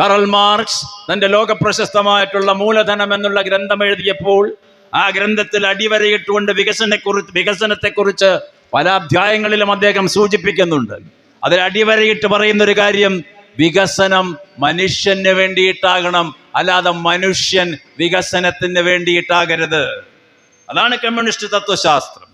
കറൽ marks തന്റെ ലോകപ്രശസ്തമായിട്ടുള്ള മൂലധനം എന്നുള്ള ഗ്രന്ഥം എഴുതിയപ്പോൾ ആ ഗ്രന്ഥത്തിൽ അടിവരയിട്ടുകൊണ്ട് വികസനക്കുറിച്ച് വികസനത്തെക്കുറിച്ച് പല അധ്യായങ്ങളിലും അദ്ദേഹം സൂചിപ്പിക്കുന്നുണ്ട്. അതിൽ അടിവരയിട്ട് പറയുന്ന ഒരു കാര്യം വികസനം മനുഷ്യന് വേണ്ടിയിട്ടാകണം അല്ലാതെ മനുഷ്യൻ വികസനത്തിന് വേണ്ടിയിട്ടാകരുത്. അതാണ് കമ്മ്യൂണിസ്റ്റ് തത്വശാസ്ത്രം.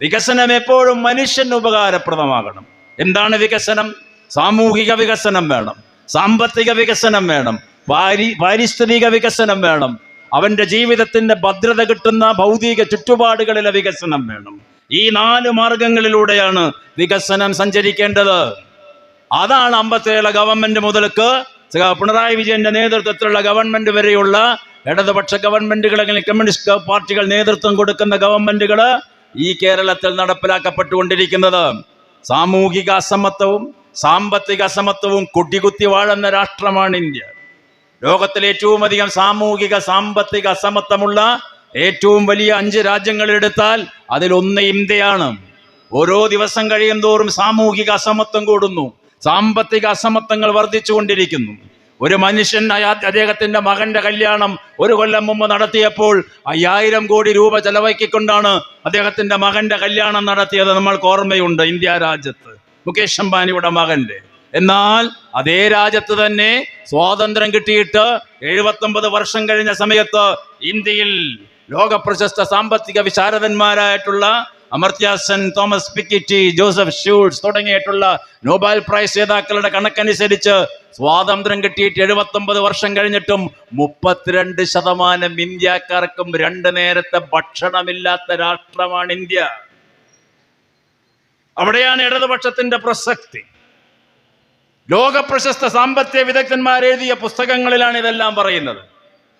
വികസനം എപ്പോഴും മനുഷ്യന് ഉപകാരപ്രദമാകണം. എന്താണ് വികസനം? സാമൂഹിക വികസനം വേണം. സാമ്പത്തിക വികസനം വേണം. പാരി പാരിസ്ഥിതിക വികസനം വേണം. അവന്റെ ജീവിതത്തിന്റെ ഭദ്രത കിട്ടുന്ന ഭൗതിക ചുറ്റുപാടുകളിലെ വികസനം വേണം. ഈ നാല് മാർഗങ്ങളിലൂടെയാണ് വികസനം സഞ്ചരിക്കേണ്ടത്. അതാണ് അമ്പത്തേഴ് ഗവൺമെന്റ് മുതൽക്ക് പിണറായി വിജയന്റെ നേതൃത്വത്തിലുള്ള ഗവൺമെന്റ് വരെയുള്ള ഇടതുപക്ഷ ഗവൺമെന്റുകൾ അല്ലെങ്കിൽ കമ്മ്യൂണിസ്റ്റ് പാർട്ടികൾ നേതൃത്വം കൊടുക്കുന്ന ഗവൺമെന്റുകൾ ഈ കേരളത്തിൽ നടപ്പിലാക്കപ്പെട്ടുകൊണ്ടിരിക്കുന്നത്. സാമൂഹിക അസമത്വവും സാമ്പത്തിക അസമത്വവും കൊടികുത്തി വാഴുന്ന രാഷ്ട്രമാണ് ഇന്ത്യ. ലോകത്തിലെ ഏറ്റവും അധികം സാമൂഹിക സാമ്പത്തിക അസമത്വമുള്ള ഏറ്റവും വലിയ അഞ്ച് രാജ്യങ്ങൾ എടുത്താൽ അതിലൊന്ന് ഇന്ത്യയാണ്. ഓരോ ദിവസം കഴിയും തോറും സാമൂഹിക അസമത്വം കൂടുന്നു. സാമ്പത്തിക അസമത്വങ്ങൾ വർദ്ധിച്ചുകൊണ്ടിരിക്കുന്നു ഒരു മനുഷ്യൻ അദ്ദേഹത്തിന്റെ മകന്റെ കല്യാണം ഒരു കൊല്ലം മുമ്പ് നടത്തിയപ്പോൾ അയ്യായിരം കോടി രൂപ ചെലവാക്കിക്കൊണ്ടാണ് അദ്ദേഹത്തിന്റെ മകന്റെ കല്യാണം നടത്തിയത്. നമ്മൾക്ക് ഓർമ്മയുണ്ട് ഇന്ത്യ രാജ്യത്ത്. മുകേഷ് അംബാനിയുടെ മകന്റെ എന്നാൽ അതേ രാജ്യത്ത് തന്നെ സ്വാതന്ത്ര്യം കിട്ടിയിട്ട് എഴുപത്തൊമ്പത് വർഷം കഴിഞ്ഞ സമയത്ത് ഇന്ത്യയിൽ ലോക പ്രശസ്ത സാമ്പത്തിക വിശാരദന്മാരായിട്ടുള്ള Amartya Sen Thomas Piketty Joseph Schultz തുടങ്ങിയിട്ടുള്ള നോബൽ പ്രൈസ് ജേതാക്കളുടെ കണക്കനുസരിച്ച് സ്വാതന്ത്ര്യം കിട്ടിയിട്ട് എഴുപത്തൊമ്പത് വർഷം കഴിഞ്ഞിട്ടും മുപ്പത്തിരണ്ട് ശതമാനം ഇന്ത്യക്കാർക്കും രണ്ട് നേരത്തെ ഭക്ഷണമില്ലാത്ത രാഷ്ട്രമാണ് ഇന്ത്യ. അവിടെയാണ് ഇടതുപക്ഷത്തിന്റെ പ്രസക്തി. ലോകപ്രശസ്ത സാമ്പത്തിക വിദഗ്ധന്മാർ എഴുതിയ പുസ്തകങ്ങളിലാണ് ഇതെല്ലാം പറയുന്നത്.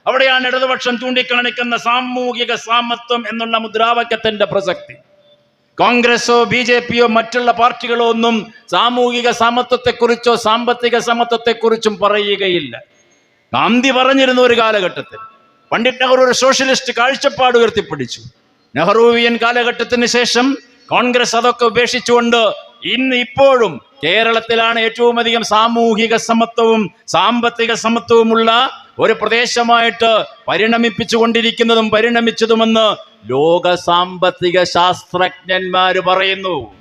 അവിടെയാണ് ഇടതുപക്ഷം ചൂണ്ടിക്കാണിക്കുന്ന സാമൂഹിക സാമത്വം എന്നുള്ള മുദ്രാവാക്യത്തിന്റെ പ്രസക്തി. കോൺഗ്രസോ ബി ജെ പിയോ മറ്റുള്ള പാർട്ടികളോ ഒന്നും സാമൂഹിക സമത്വത്തെക്കുറിച്ചോ സാമ്പത്തിക സമത്വത്തെക്കുറിച്ചും പറയുകയില്ല. ഗാന്ധി പറഞ്ഞിരുന്ന ഒരു കാലഘട്ടത്തിൽ. പണ്ഡിറ്റ് നെഹ്റു ഒരു സോഷ്യലിസ്റ്റ് കാഴ്ചപ്പാട് ഉയർത്തിപ്പിടിച്ചു. നെഹ്റുവിയൻ കാലഘട്ടത്തിന് ശേഷം കോൺഗ്രസ് അതൊക്കെ ഉപേക്ഷിച്ചുകൊണ്ട് ഇന്ന് ഇപ്പോഴും കേരളത്തിലാണ് ഏറ്റവും അധികം സാമൂഹിക സമത്വവും സാമ്പത്തിക സമത്വവുമുള്ള ഒരു പ്രദേശമായിട്ട് പരിണമിപ്പിച്ചുകൊണ്ടിരിക്കുന്നതും പരിണമിച്ചതുമെന്ന് ലോക സാമ്പത്തിക ശാസ്ത്രജ്ഞന്മാര് പറയുന്നു.